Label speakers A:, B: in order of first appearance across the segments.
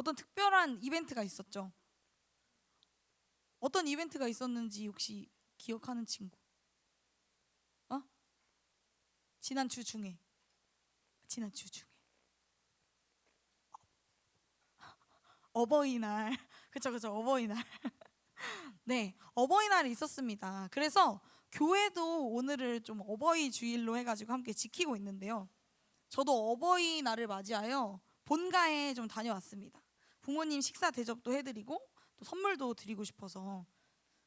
A: 어떤 특별한 이벤트가 있었죠. 어떤 이벤트가 있었는지 혹시 기억하는 친구? 어? 지난 주 중에. 지난 주 중에. 어버이날. 그쵸, 그쵸, 어버이날. 네, 어버이날이 있었습니다. 그래서 교회도 오늘을 좀 어버이 주일로 해가지고 함께 지키고 있는데요. 저도 어버이날을 맞이하여 본가에 좀 다녀왔습니다. 부모님 식사 대접도 해드리고 또 선물도 드리고 싶어서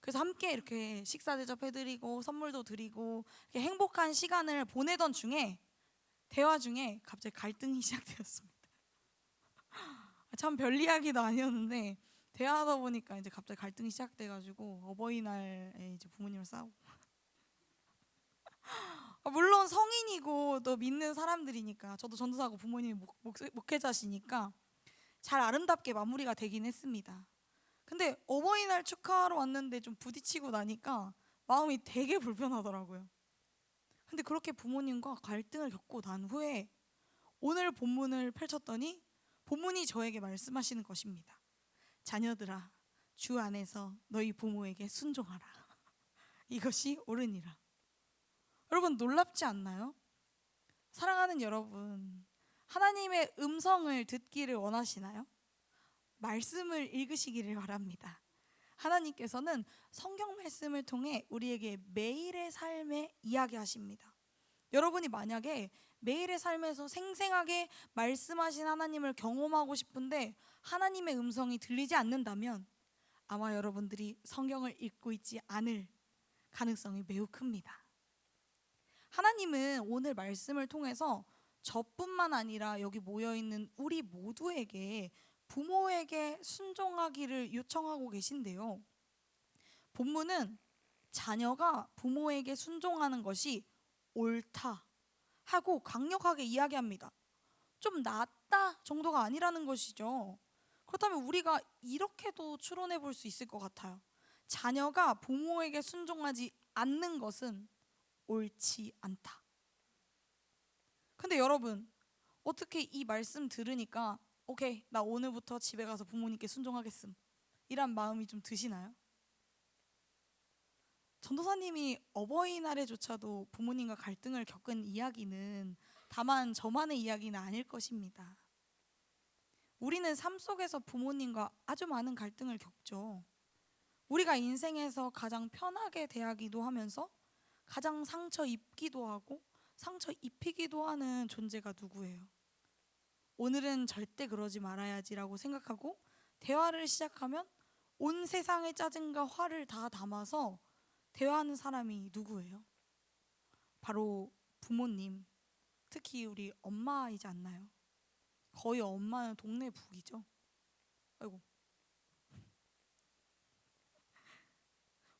A: 그래서 함께 이렇게 식사 대접해드리고 선물도 드리고 이렇게 행복한 시간을 보내던 중에 대화 중에 갑자기 갈등이 시작되었습니다. 참 별 이야기도 아니었는데 대화하다 보니까 이제 갑자기 갈등이 시작돼가지고 어버이날에 이제 부모님을 싸우고 아, 물론 성인이고 또 믿는 사람들이니까 저도 전도사고 부모님이 목, 목, 목회자시니까 잘 아름답게 마무리가 되긴 했습니다. 근데 어버이날 축하하러 왔는데 좀 부딪히고 나니까 마음이 되게 불편하더라고요. 근데 그렇게 부모님과 갈등을 겪고 난 후에 오늘 본문을 펼쳤더니 본문이 저에게 말씀하시는 것입니다. 자녀들아, 주 안에서 너희 부모에게 순종하라. 이것이 옳으니라. 여러분 놀랍지 않나요? 사랑하는 여러분, 하나님의 음성을 듣기를 원하시나요? 말씀을 읽으시기를 바랍니다. 하나님께서는 성경 말씀을 통해 우리에게 매일의 삶에 이야기하십니다. 여러분이 만약에 매일의 삶에서 생생하게 말씀하신 하나님을 경험하고 싶은데 하나님의 음성이 들리지 않는다면 아마 여러분들이 성경을 읽고 있지 않을 가능성이 매우 큽니다. 하나님은 오늘 말씀을 통해서 저뿐만 아니라 여기 모여 있는 우리 모두에게 부모에게 순종하기를 요청하고 계신데요. 본문은 자녀가 부모에게 순종하는 것이 옳다 하고 강력하게 이야기합니다. 좀 낫다 정도가 아니라는 것이죠. 그렇다면 우리가 이렇게도 추론해 볼 수 있을 것 같아요. 자녀가 부모에게 순종하지 않는 것은 옳지 않다. 근데 여러분, 어떻게 이 말씀 들으니까 오케이, 나 오늘부터 집에 가서 부모님께 순종하겠음. 이란 마음이 좀 드시나요? 전도사님이 어버이날에조차도 부모님과 갈등을 겪은 이야기는 다만 저만의 이야기는 아닐 것입니다. 우리는 삶 속에서 부모님과 아주 많은 갈등을 겪죠. 우리가 인생에서 가장 편하게 대하기도 하면서 가장 상처 입기도 하고 상처 입히기도 하는 존재가 누구예요? 오늘은 절대 그러지 말아야지라고 생각하고 대화를 시작하면 온 세상의 짜증과 화를 다 담아서 대화하는 사람이 누구예요? 바로 부모님, 특히 우리 엄마이지 않나요? 거의 엄마는 동네 북이죠. 아이고.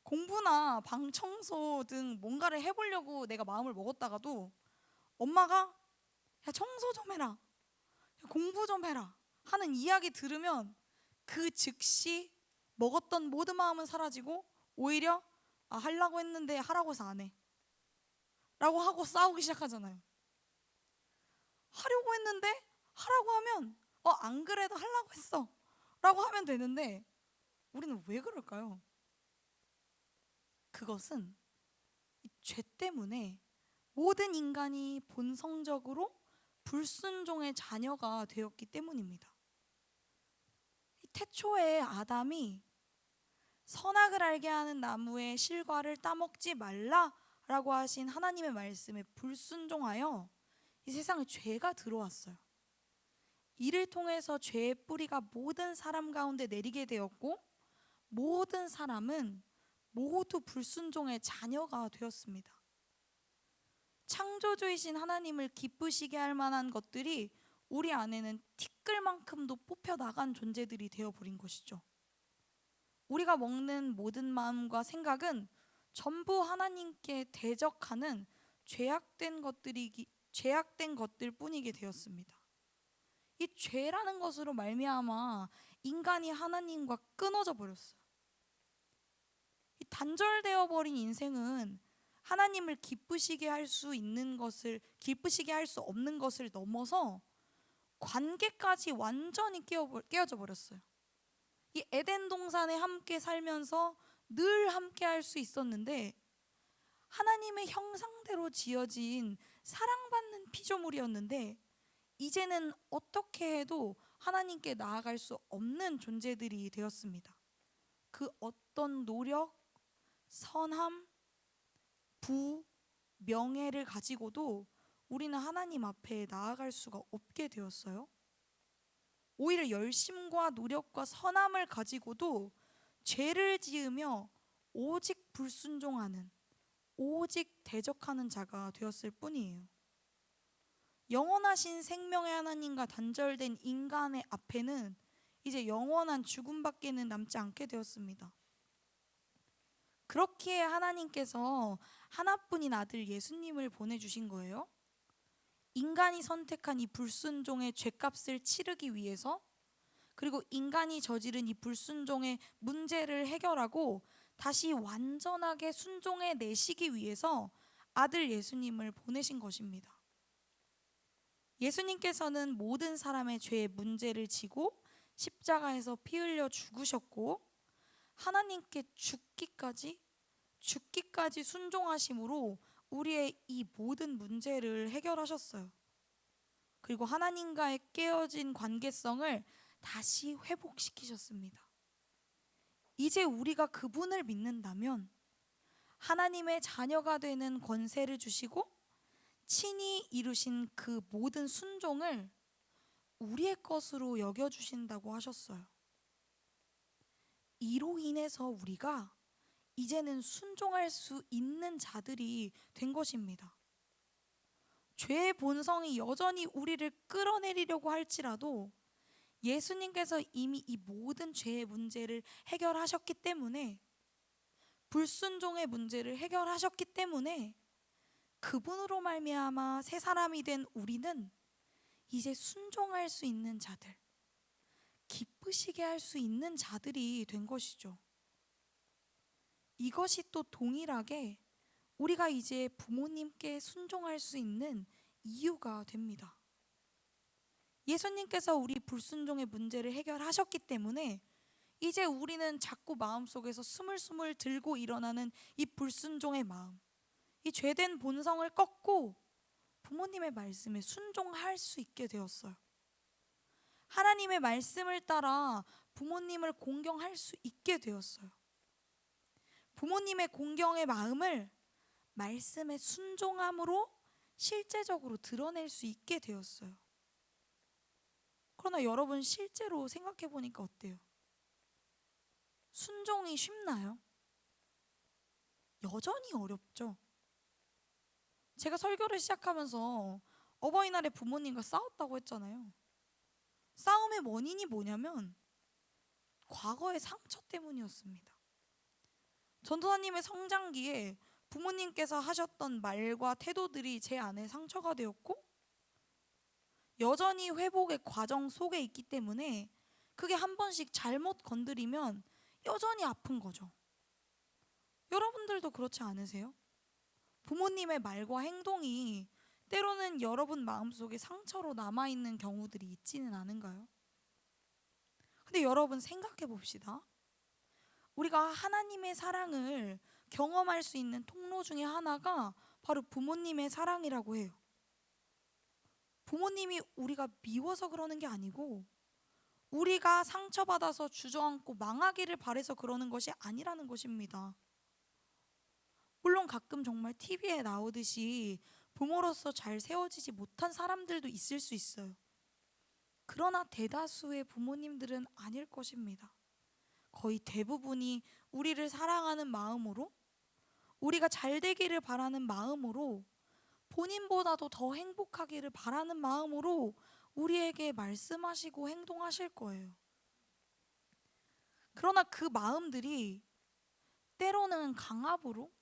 A: 공부나 방 청소 등 뭔가를 해보려고 내가 마음을 먹었다가도 엄마가 야 청소 좀 해라, 야, 공부 좀 해라 하는 이야기 들으면 그 즉시 먹었던 모든 마음은 사라지고 오히려 아 하려고 했는데 하라고 해서 안 해. 라고 하고 싸우기 시작하잖아요. 하려고 했는데 하라고 하면 어 안 그래도 하려고 했어. 라고 하면 되는데 우리는 왜 그럴까요? 그것은 이죄 때문에 모든 인간이 본성적으로 불순종의 자녀가 되었기 때문입니다. 이 태초에 아담이 선악을 알게 하는 나무의 실과를 따먹지 말라라고 하신 하나님의 말씀에 불순종하여 이 세상에 죄가 들어왔어요. 이를 통해서 죄의 뿌리가 모든 사람 가운데 내리게 되었고 모든 사람은 모두 불순종의 자녀가 되었습니다. 창조주이신 하나님을 기쁘시게 할 만한 것들이 우리 안에는 티끌만큼도 뽑혀 나간 존재들이 되어 버린 것이죠. 우리가 먹는 모든 마음과 생각은 전부 하나님께 대적하는 죄악된 것들이 죄악된 것들 뿐이게 되었습니다. 이 죄라는 것으로 말미암아 인간이 하나님과 끊어져 버렸어요. 이 단절되어 버린 인생은 하나님을 기쁘시게 할 수 있는 것을 기쁘시게 할 수 없는 것을 넘어서 관계까지 완전히 깨어, 깨어져 버렸어요. 이 에덴 동산에 함께 살면서 늘 함께 할 수 있었는데 하나님의 형상대로 지어진 사랑받는 피조물이었는데 이제는 어떻게 해도 하나님께 나아갈 수 없는 존재들이 되었습니다. 그 어떤 노력, 선함, 부, 명예를 가지고도 우리는 하나님 앞에 나아갈 수가 없게 되었어요. 오히려 열심과 노력과 선함을 가지고도 죄를 지으며 오직 불순종하는 오직 대적하는 자가 되었을 뿐이에요. 영원하신 생명의 하나님과 단절된 인간의 앞에는 이제 영원한 죽음밖에는 남지 않게 되었습니다. 그렇기에 하나님께서 하나뿐인 아들 예수님을 보내주신 거예요. 인간이 선택한 이 불순종의 죄값을 치르기 위해서 그리고 인간이 저지른 이 불순종의 문제를 해결하고 다시 완전하게 순종해 내시기 위해서 아들 예수님을 보내신 것입니다. 예수님께서는 모든 사람의 죄의 문제를 지고 십자가에서 피 흘려 죽으셨고 하나님께 죽기까지 죽기까지 순종하심으로 우리의 이 모든 문제를 해결하셨어요. 그리고 하나님과의 깨어진 관계성을 다시 회복시키셨습니다. 이제 우리가 그분을 믿는다면 하나님의 자녀가 되는 권세를 주시고 친히 이루신 그 모든 순종을 우리의 것으로 여겨 주신다고 하셨어요. 이로 인해서 우리가 이제는 순종할 수 있는 자들이 된 것입니다. 죄의 본성이 여전히 우리를 끌어내리려고 할지라도 예수님께서 이미 이 모든 죄의 문제를 해결하셨기 때문에 불순종의 문제를 해결하셨기 때문에 그분으로 말미암아 새 사람이 된 우리는 이제 순종할 수 있는 자들, 기쁘시게 할 수 있는 자들이 된 것이죠. 이것이 또 동일하게 우리가 이제 부모님께 순종할 수 있는 이유가 됩니다. 예수님께서 우리 불순종의 문제를 해결하셨기 때문에 이제 우리는 자꾸 마음속에서 스물스물 들고 일어나는 이 불순종의 마음, 이 죄된 본성을 꺾고 부모님의 말씀에 순종할 수 있게 되었어요. 하나님의 말씀을 따라 부모님을 공경할 수 있게 되었어요. 부모님의 공경의 마음을 말씀의 순종함으로 실제적으로 드러낼 수 있게 되었어요. 그러나 여러분 실제로 생각해 보니까 어때요? 순종이 쉽나요? 여전히 어렵죠. 제가 설교를 시작하면서 어버이날에 부모님과 싸웠다고 했잖아요. 싸움의 원인이 뭐냐면 과거의 상처 때문이었습니다. 전도사님의 성장기에 부모님께서 하셨던 말과 태도들이 제 안에 상처가 되었고 여전히 회복의 과정 속에 있기 때문에 그게 한 번씩 잘못 건드리면 여전히 아픈 거죠. 여러분들도 그렇지 않으세요? 부모님의 말과 행동이 때로는 여러분 마음속에 상처로 남아있는 경우들이 있지는 않은가요? 근데 여러분 생각해 봅시다. 우리가 하나님의 사랑을 경험할 수 있는 통로 중에 하나가 바로 부모님의 사랑이라고 해요. 부모님이 우리가 미워서 그러는 게 아니고 우리가 상처받아서 주저앉고 망하기를 바래서 그러는 것이 아니라는 것입니다. 물론 가끔 정말 TV에 나오듯이 부모로서 잘 세워지지 못한 사람들도 있을 수 있어요. 그러나 대다수의 부모님들은 아닐 것입니다. 거의 대부분이 우리를 사랑하는 마음으로 우리가 잘 되기를 바라는 마음으로 본인보다도 더 행복하기를 바라는 마음으로 우리에게 말씀하시고 행동하실 거예요. 그러나 그 마음들이 때로는 강압으로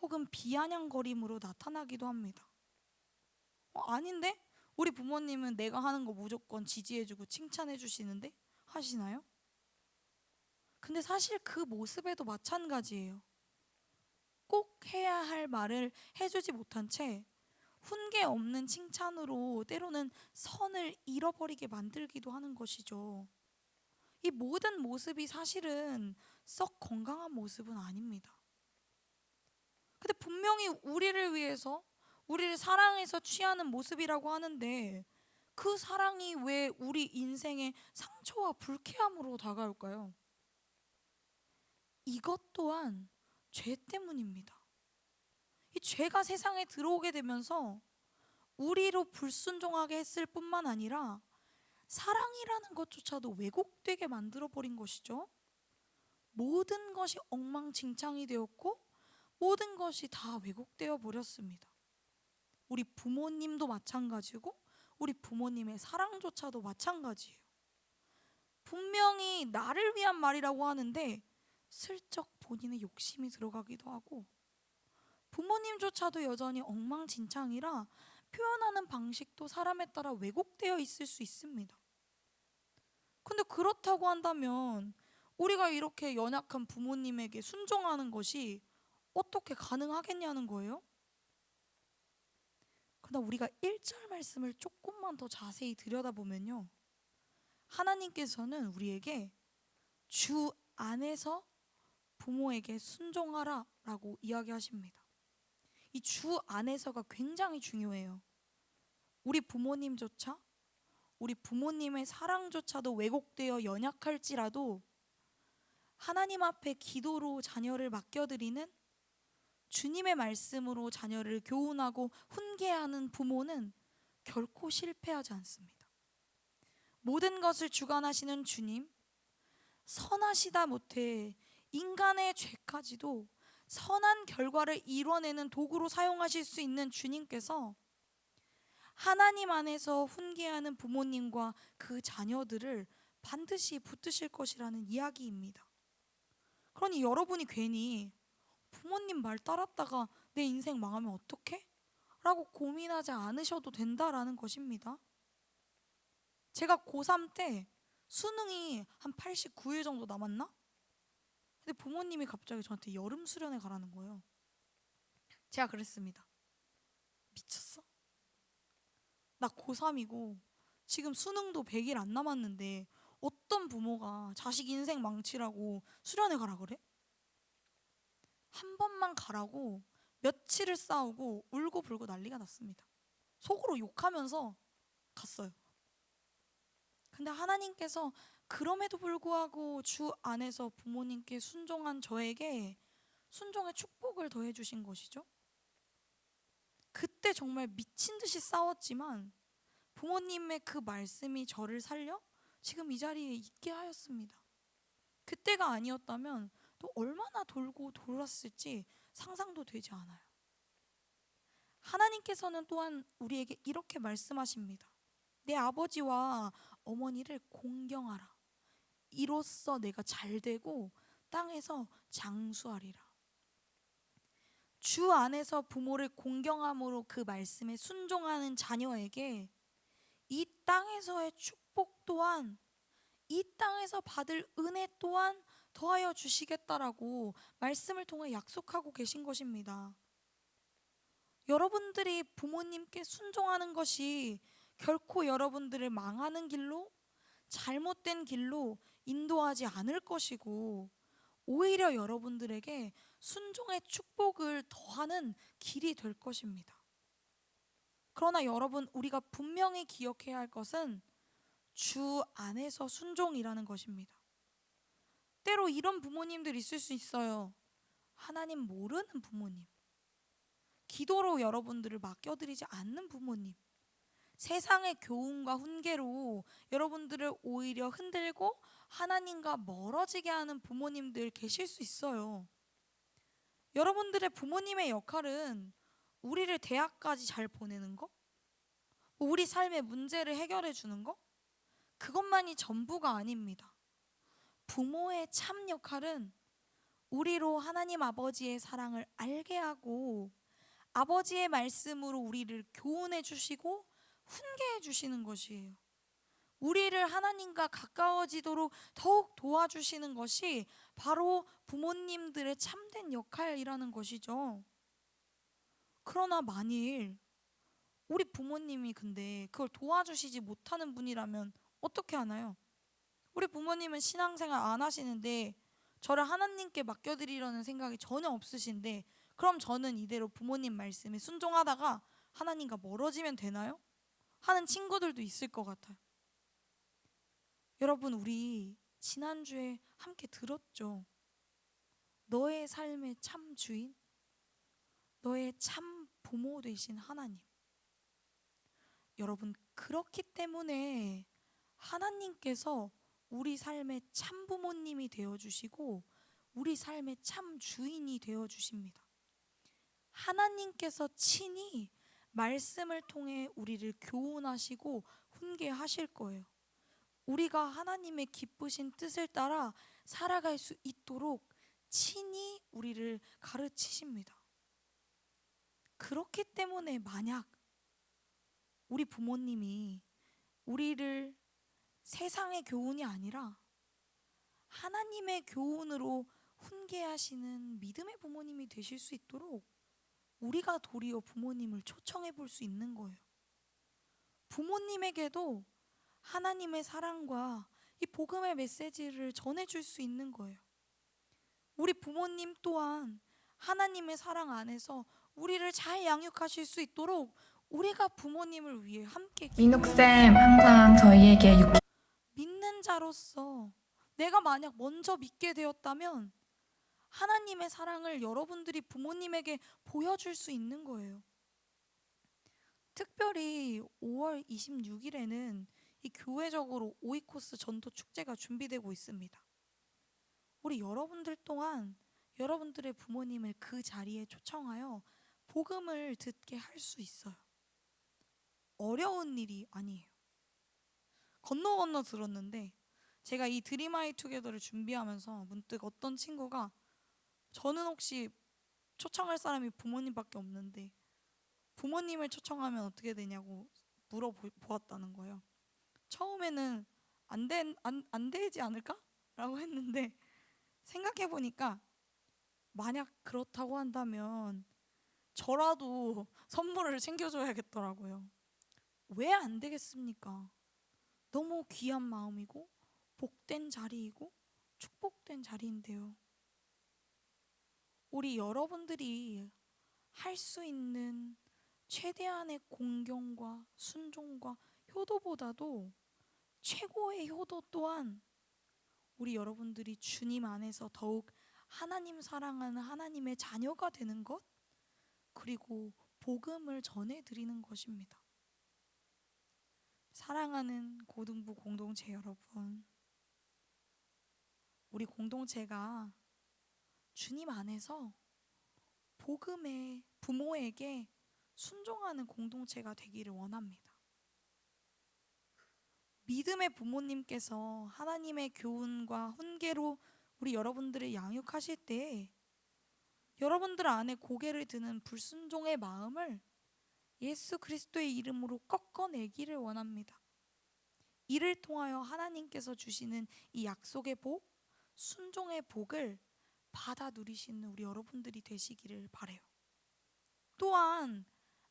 A: 혹은 비아냥거림으로 나타나기도 합니다. 어, 아닌데? 우리 부모님은 내가 하는 거 무조건 지지해주고 칭찬해주시는데? 하시나요? 근데 사실 그 모습에도 마찬가지예요. 꼭 해야 할 말을 해주지 못한 채 훈계 없는 칭찬으로 때로는 선을 잃어버리게 만들기도 하는 것이죠. 이 모든 모습이 사실은 썩 건강한 모습은 아닙니다. 근데 분명히 우리를 위해서 우리를 사랑해서 취하는 모습이라고 하는데 그 사랑이 왜 우리 인생의 상처와 불쾌함으로 다가올까요? 이것 또한 죄 때문입니다. 이 죄가 세상에 들어오게 되면서 우리로 불순종하게 했을 뿐만 아니라 사랑이라는 것조차도 왜곡되게 만들어 버린 것이죠. 모든 것이 엉망진창이 되었고 모든 것이 다 왜곡되어 버렸습니다. 우리 부모님도 마찬가지고 우리 부모님의 사랑조차도 마찬가지예요. 분명히 나를 위한 말이라고 하는데 슬쩍 본인의 욕심이 들어가기도 하고 부모님조차도 여전히 엉망진창이라 표현하는 방식도 사람에 따라 왜곡되어 있을 수 있습니다. 근데 그렇다고 한다면 우리가 이렇게 연약한 부모님에게 순종하는 것이 어떻게 가능하겠냐는 거예요? 그러나 우리가 1절 말씀을 조금만 더 자세히 들여다보면요. 하나님께서는 우리에게 주 안에서 부모에게 순종하라 라고 이야기하십니다. 이 주 안에서가 굉장히 중요해요. 우리 부모님조차 우리 부모님의 사랑조차도 왜곡되어 연약할지라도 하나님 앞에 기도로 자녀를 맡겨드리는 주님의 말씀으로 자녀를 교훈하고 훈계하는 부모는 결코 실패하지 않습니다. 모든 것을 주관하시는 주님, 선하시다 못해 인간의 죄까지도 선한 결과를 이뤄내는 도구로 사용하실 수 있는 주님께서 하나님 안에서 훈계하는 부모님과 그 자녀들을 반드시 붙드실 것이라는 이야기입니다. 그러니 여러분이 괜히 부모님 말 따랐다가 내 인생 망하면 어떡해? 라고 고민하지 않으셔도 된다라는 것입니다. 제가 고3 때 수능이 한 89일 정도 남았나? 근데 부모님이 갑자기 저한테 여름 수련회 가라는 거예요. 제가 그랬습니다. 미쳤어? 나 고3이고 지금 수능도 100일 안 남았는데 어떤 부모가 자식 인생 망치라고 수련회 가라 그래? 한 번만 가라고 며칠을 싸우고 울고 불고 난리가 났습니다. 속으로 욕하면서 갔어요. 근데 하나님께서 그럼에도 불구하고 주 안에서 부모님께 순종한 저에게 순종의 축복을 더해 주신 것이죠. 그때 정말 미친 듯이 싸웠지만 부모님의 그 말씀이 저를 살려 지금 이 자리에 있게 하였습니다. 그때가 아니었다면 또 얼마나 돌고 돌았을지 상상도 되지 않아요. 하나님께서는 또한 우리에게 이렇게 말씀하십니다. 내 아버지와 어머니를 공경하라. 이로써 내가 잘 되고 땅에서 장수하리라. 주 안에서 부모를 공경함으로 그 말씀에 순종하는 자녀에게 이 땅에서의 축복 또한 이 땅에서 받을 은혜 또한 더하여 주시겠다라고 말씀을 통해 약속하고 계신 것입니다. 여러분들이 부모님께 순종하는 것이 결코 여러분들을 망하는 길로 잘못된 길로 인도하지 않을 것이고 오히려 여러분들에게 순종의 축복을 더하는 길이 될 것입니다. 그러나 여러분 우리가 분명히 기억해야 할 것은 주 안에서 순종이라는 것입니다. 때로 이런 부모님들 있을 수 있어요. 하나님 모르는 부모님. 기도로 여러분들을 맡겨드리지 않는 부모님. 세상의 교훈과 훈계로 여러분들을 오히려 흔들고 하나님과 멀어지게 하는 부모님들 계실 수 있어요. 여러분들의 부모님의 역할은 우리를 대학까지 잘 보내는 거? 우리 삶의 문제를 해결해 주는 거? 그것만이 전부가 아닙니다. 부모의 참 역할은 우리로 하나님 아버지의 사랑을 알게 하고 아버지의 말씀으로 우리를 교훈해 주시고 훈계해 주시는 것이에요. 우리를 하나님과 가까워지도록 더욱 도와주시는 것이 바로 부모님들의 참된 역할이라는 것이죠. 그러나 만일 우리 부모님이 근데 그걸 도와주시지 못하는 분이라면 어떻게 하나요? 우리 부모님은 신앙생활 안 하시는데 저를 하나님께 맡겨드리려는 생각이 전혀 없으신데 그럼 저는 이대로 부모님 말씀에 순종하다가 하나님과 멀어지면 되나요? 하는 친구들도 있을 것 같아요. 여러분 우리 지난주에 함께 들었죠. 너의 삶의 참 주인, 너의 참 부모 되신 하나님. 여러분 그렇기 때문에 하나님께서 우리 삶의 참 부모님이 되어 주시고 우리 삶의 참 주인이 되어 주십니다. 하나님께서 친히 말씀을 통해 우리를 교훈하시고 훈계하실 거예요. 우리가 하나님의 기쁘신 뜻을 따라 살아갈 수 있도록 친히 우리를 가르치십니다. 그렇기 때문에 만약 우리 부모님이 우리를 세상의 교훈이 아니라 하나님의 교훈으로 훈계하시는 믿음의 부모님이 되실 수 있도록 우리가 도리어 부모님을 초청해 볼 수 있는 거예요. 부모님에게도 하나님의 사랑과 이 복음의 메시지를 전해줄 수 있는 거예요. 우리 부모님 또한 하나님의 사랑 안에서 우리를 잘 양육하실 수 있도록 우리가 부모님을 위해 함께
B: 민욱 쌤 항상 저희에게 육-
A: 믿는 자로서 내가 만약 먼저 믿게 되었다면 하나님의 사랑을 여러분들이 부모님에게 보여줄 수 있는 거예요. 특별히 5월 26일에는 이 교회적으로 오이코스 전도 축제가 준비되고 있습니다. 우리 여러분들 또한 여러분들의 부모님을 그 자리에 초청하여 복음을 듣게 할 수 있어요. 어려운 일이 아니에요. 건너 건너 들었는데 제가 이 드림아이 투게더를 준비하면서 문득 어떤 친구가 저는 혹시 초청할 사람이 부모님밖에 없는데 부모님을 초청하면 어떻게 되냐고 물어보았다는 거예요. 처음에는 안, 된, 안, 안 되지 않을까? 라고 했는데 생각해 보니까 만약 그렇다고 한다면 저라도 선물을 챙겨줘야겠더라고요. 왜 안 되겠습니까? 너무 귀한 마음이고 복된 자리이고 축복된 자리인데요. 우리 여러분들이 할 수 있는 최대한의 공경과 순종과 효도보다도 최고의 효도 또한 우리 여러분들이 주님 안에서 더욱 하나님 사랑하는 하나님의 자녀가 되는 것 그리고 복음을 전해 드리는 것입니다. 사랑하는 고등부 공동체 여러분, 우리 공동체가 주님 안에서 복음의 부모에게 순종하는 공동체가 되기를 원합니다. 믿음의 부모님께서 하나님의 교훈과 훈계로 우리 여러분들을 양육하실 때 여러분들 안에 고개를 드는 불순종의 마음을 예수 그리스도의 이름으로 꺾어내기를 원합니다. 이를 통하여 하나님께서 주시는 이 약속의 복, 순종의 복을 받아 누리시는 우리 여러분들이 되시기를 바래요. 또한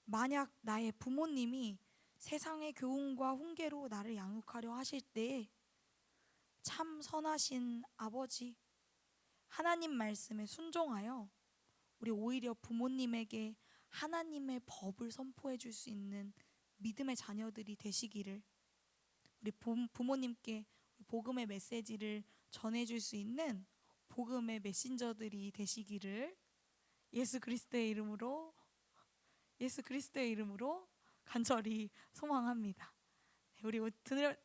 A: 만약 나의 부모님이 세상의 교훈과 훈계로 나를 양육하려 하실 때참 선하신 아버지 하나님 말씀에 순종하여 우리 오히려 부모님에게 하나님의 법을 선포해 줄 수 있는 믿음의 자녀들이 되시기를 우리 부- 부모님께 복음의 메시지를 전해 줄수 있는 복음의 메신저들이 되시기를 예수 그리스도의 이름으로 예수 그리스도의 이름으로 간절히 소망합니다. 네, 우리 들